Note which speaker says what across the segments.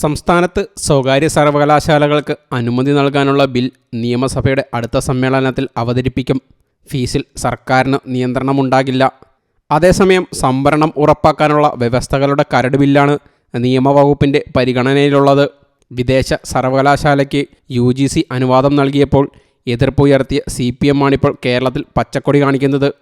Speaker 1: സംസ്ഥാനത്ത് സ്വകാര്യ സർവകലാശാലകൾക്ക് അനുമതി നൽകാനുള്ള ബിൽ നിയമസഭയുടെ അടുത്ത സമ്മേളനത്തിൽ അവതരിപ്പിക്കും. ഫീസിൽ സർക്കാരിന് നിയന്ത്രണമുണ്ടാകില്ല. അതേസമയം സംവരണം ഉറപ്പാക്കാനുള്ള വ്യവസ്ഥകളുടെ കരട് ബില്ലാണ് നിയമവകുപ്പിന്റെ പരിഗണനയിലുള്ളത്. വിദേശ സർവകലാശാലയ്ക്ക് യു ജി സി അനുവാദം നൽകിയപ്പോൾ എതിർപ്പുയർത്തിയ സി പി കേരളത്തിൽ പച്ചക്കൊടി കാണിക്കുന്നത്.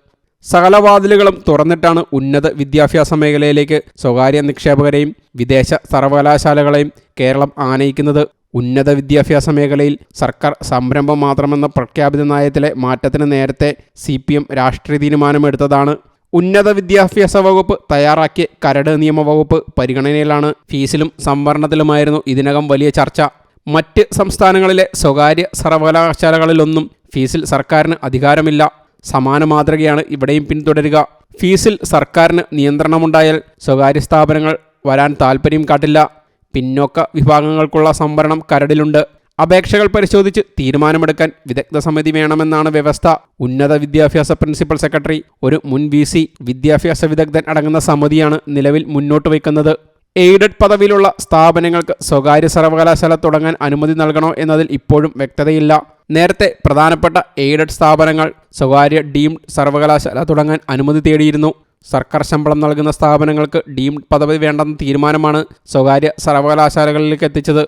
Speaker 1: സകല വാതിലുകളും തുറന്നിട്ടാണ് ഉന്നത വിദ്യാഭ്യാസ മേഖലയിലേക്ക് സ്വകാര്യ നിക്ഷേപകരെയും വിദേശ സർവകലാശാലകളെയും കേരളം ആനയിക്കുന്നത്. ഉന്നത വിദ്യാഭ്യാസ മേഖലയിൽ സർക്കാർ സംരംഭം മാത്രമെന്ന പ്രഖ്യാപിത നയത്തിലെ മാറ്റത്തിന് നേരത്തെ സി പി എം രാഷ്ട്രീയ തീരുമാനമെടുത്തതാണ്. ഉന്നത വിദ്യാഭ്യാസ വകുപ്പ് തയ്യാറാക്കിയ കരട് നിയമവകുപ്പ് പരിഗണനയിലാണ് ഫീസിലും സംവരണത്തിലുമായിരുന്നു ഇതിനകം വലിയ ചർച്ച. മറ്റ് സംസ്ഥാനങ്ങളിലെ സ്വകാര്യ സർവകലാശാലകളിലൊന്നും ഫീസിൽ സർക്കാരിന് അധികാരമില്ല. സമാന മാതൃകയാണ് ഇവിടെയും പിന്തുടരുക. ഫീസിൽ സർക്കാരിന് നിയന്ത്രണമുണ്ടായാൽ സ്വകാര്യ സ്ഥാപനങ്ങൾ വരാൻ താൽപ്പര്യം കാട്ടില്ല. പിന്നോക്ക വിഭാഗങ്ങൾക്കുള്ള സംവരണം കരടിലുണ്ട്. അപേക്ഷകൾ പരിശോധിച്ച് തീരുമാനമെടുക്കാൻ വിദഗ്ധ സമിതി വേണമെന്നാണ് വ്യവസ്ഥ. ഉന്നത വിദ്യാഭ്യാസ പ്രിൻസിപ്പൽ സെക്രട്ടറി ഒരു മുൻ വി സി വിദ്യാഭ്യാസ വിദഗ്ധൻ അടങ്ങുന്ന സമിതിയാണ് നിലവിൽ മുന്നോട്ട് വയ്ക്കുന്നത്. എയ്ഡഡ് പദവിയിലുള്ള സ്ഥാപനങ്ങൾക്ക് സ്വകാര്യ സർവകലാശാല തുടങ്ങാൻ അനുമതി നൽകണോ എന്നതിൽ ഇപ്പോഴും വ്യക്തതയില്ല. നേരത്തെ പ്രധാനപ്പെട്ട എയ്ഡഡ് സ്ഥാപനങ്ങൾ സ്വകാര്യ ഡീംഡ് സർവകലാശാല തുടങ്ങാൻ അനുമതി തേടിയിരുന്നു. സർക്കാർ ശമ്പളം നൽകുന്ന സ്ഥാപനങ്ങൾക്ക് ഡീംഡ് പദവി വേണ്ടെന്ന തീരുമാനമാണ് സ്വകാര്യ സർവകലാശാലകളിലേക്ക് എത്തിച്ചത്.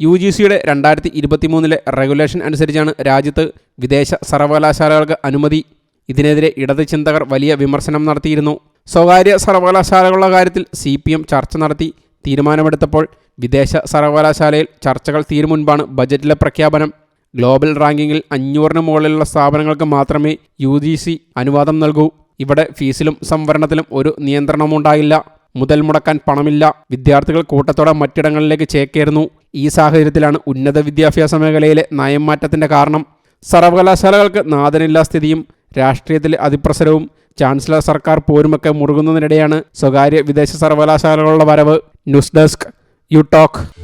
Speaker 1: യു ജി സിയുടെ രണ്ടായിരത്തി ഇരുപത്തിമൂന്നിലെ റെഗുലേഷൻ അനുസരിച്ചാണ് രാജ്യത്ത് വിദേശ സർവകലാശാലകൾക്ക് അനുമതി. ഇതിനെതിരെ ഇടത് ചിന്തകർ വലിയ വിമർശനം നടത്തിയിരുന്നു. സ്വകാര്യ സർവകലാശാലകളുടെ കാര്യത്തിൽ സി പി എം ചർച്ച നടത്തി. തീരുമാനമെടുത്തപ്പോൾ വിദേശ സർവകലാശാലയിൽ ചർച്ചകൾ തീരുമുൻപാണ് ബജറ്റിലെ പ്രഖ്യാപനം. ഗ്ലോബൽ റാങ്കിങ്ങിൽ അഞ്ഞൂറിന് മുകളിലുള്ള സ്ഥാപനങ്ങൾക്ക് മാത്രമേ യു ജി സി അനുവാദം നൽകൂ. ഇവിടെ ഫീസിലും സംവരണത്തിലും ഒരു നിയന്ത്രണമുണ്ടായില്ല. മുതൽ മുടക്കാൻ പണമില്ല. വിദ്യാർത്ഥികൾ കൂട്ടത്തോടെ മറ്റിടങ്ങളിലേക്ക് ചേക്കേറുന്നു. ഈ സാഹചര്യത്തിലാണ് ഉന്നത വിദ്യാഭ്യാസ മേഖലയിലെ നയംമാറ്റത്തിന്റെ കാരണം. സർവകലാശാലകൾക്ക് നാഥനില്ലാ സ്ഥിതിയും രാഷ്ട്രീയത്തിലെ അതിപ്രസരവും ചാൻസലർ സർക്കാർ പോരുമൊക്കെ മുറുകുന്നതിനിടെയാണ് സ്വകാര്യ വിദേശ സർവകലാശാലകളുടെ വരവ്. News desk you talk